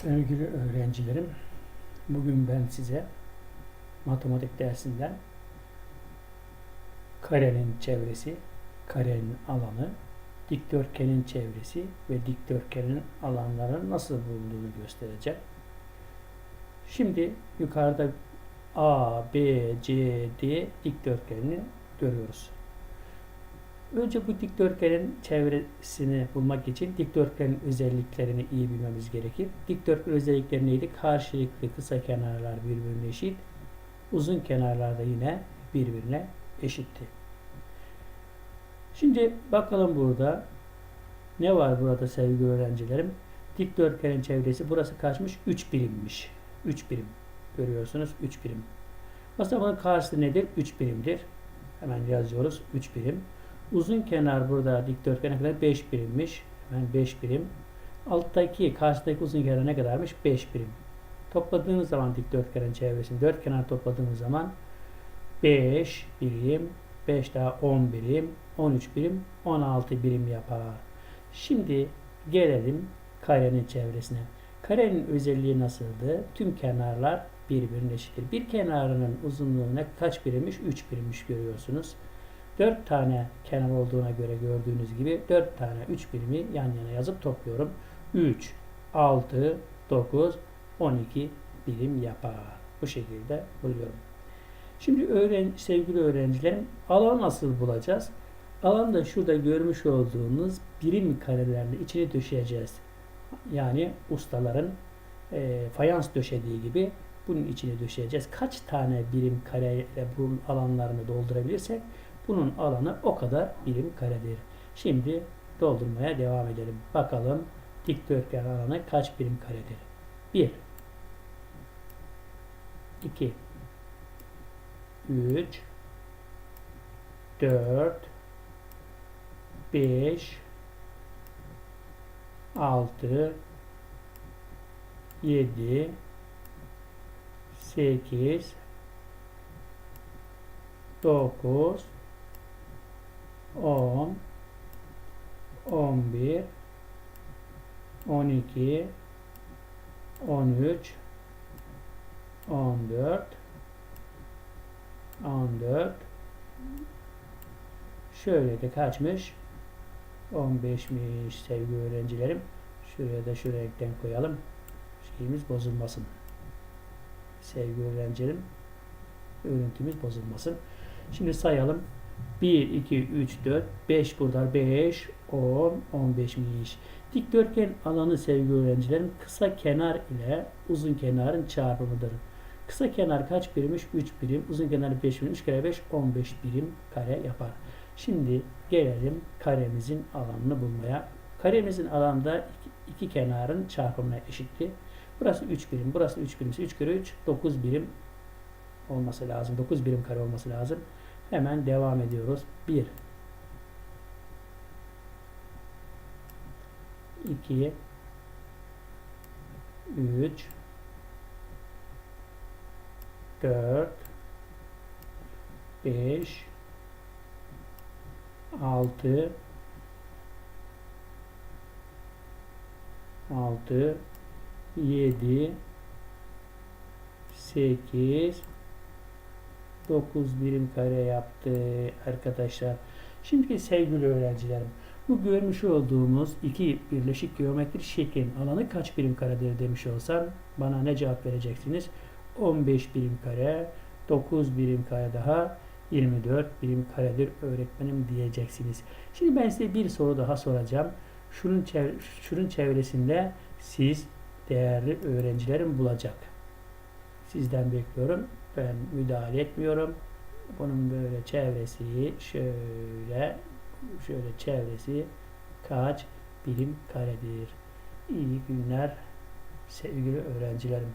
Sevgili öğrencilerim, bugün ben size matematik dersinden karenin çevresi, karenin alanı, dikdörtgenin çevresi ve dikdörtgenin alanları nasıl bulunduğunu göstereceğim. Şimdi yukarıda A, B, C, D dikdörtgenini görüyoruz. Önce bu dikdörtgenin çevresini bulmak için dikdörtgenin özelliklerini iyi bilmemiz gerekir. Dikdörtgen özellikleri neydi? Karşılıklı kısa kenarlar birbirine eşit, uzun kenarlar da yine birbirine eşitti. Şimdi bakalım burada ne var burada sevgili öğrencilerim? Dikdörtgenin çevresi burası kaçmış? 3 birimmiş. 3 birim. Görüyorsunuz 3 birim. Aslında bunun karşısı nedir? 3 birimdir. Hemen yazıyoruz 3 birim. Uzun kenar burada dikdörtgene kadar 5 birimmiş. Hemen 5 birim. Alttaki karşıdaki uzun kenar ne kadarmış? 5 birim. Topladığınız zaman dikdörtgenin çevresini 4 kenar topladığınız zaman 5 birim, 5 daha 10 birim, 13 birim, 16 birim yapar. Şimdi gelelim karenin çevresine. Karenin özelliği nasıldı? Tüm kenarlar birbirine eşittir. Bir kenarının uzunluğu ne kaç birimmiş? 3 birimmiş görüyorsunuz. 4 tane kenar olduğuna göre gördüğünüz gibi 4 tane 3 birimi yan yana yazıp topluyorum. 3, 6, 9, 12 birim yapar. Bu şekilde buluyorum. Şimdi öğren sevgili öğrencilerim alan nasıl bulacağız? Alan da şurada görmüş olduğunuz birim karelerini içine döşeyeceğiz. Yani ustaların e, fayans döşediği gibi bunun içine döşeyeceğiz. Kaç tane birim kareyle bu alanlarını doldurabilirsek bunun alanı o kadar birim karedir. Şimdi doldurmaya devam edelim. Bakalım dikdörtgen alanı kaç birim karedir? 1 2 3 4 5 6 7 8 9 10 11 12 13 14 14 şöyle de kaçmış? 15'miş sevgili öğrencilerim. Şuraya da şu renkten koyalım. Şeyimiz bozulmasın. Sevgili öğrencilerim örüntümüz bozulmasın. Şimdi sayalım 1, 2, 3, 4, 5 burada 5, 10, 15'miş. Dikdörtgen alanı sevgili öğrencilerim kısa kenar ile uzun kenarın çarpımıdır. Kısa kenar kaç birimmiş? 3 birim. Uzun kenar 5 birim. 3 kere 5 15 birim kare yapar. Şimdi gelelim karemizin alanını bulmaya. Karemizin alanda iki, iki kenarın çarpımına eşitti. Burası 3 birim. Burası 3 birim. 3 kere 3 9 birim olması lazım. 9 birim kare olması lazım. Hemen devam ediyoruz. 1 2 3 4 5 6 6 7 8 9 birim kare yaptı arkadaşlar. Şimdi sevgili öğrencilerim bu görmüş olduğumuz iki birleşik geometrik şeklin alanı kaç birim karedir demiş olsam bana ne cevap vereceksiniz? 15 birim kare, 9 birim kare daha 24 birim karedir öğretmenim diyeceksiniz. Şimdi ben size bir soru daha soracağım. Şunun, çevre, şunun çevresinde siz değerli öğrencilerim bulacak. Sizden bekliyorum. Ben müdahale etmiyorum. Bunun böyle çevresi şöyle şöyle çevresi kaç birim karedir. İyi günler sevgili öğrencilerim.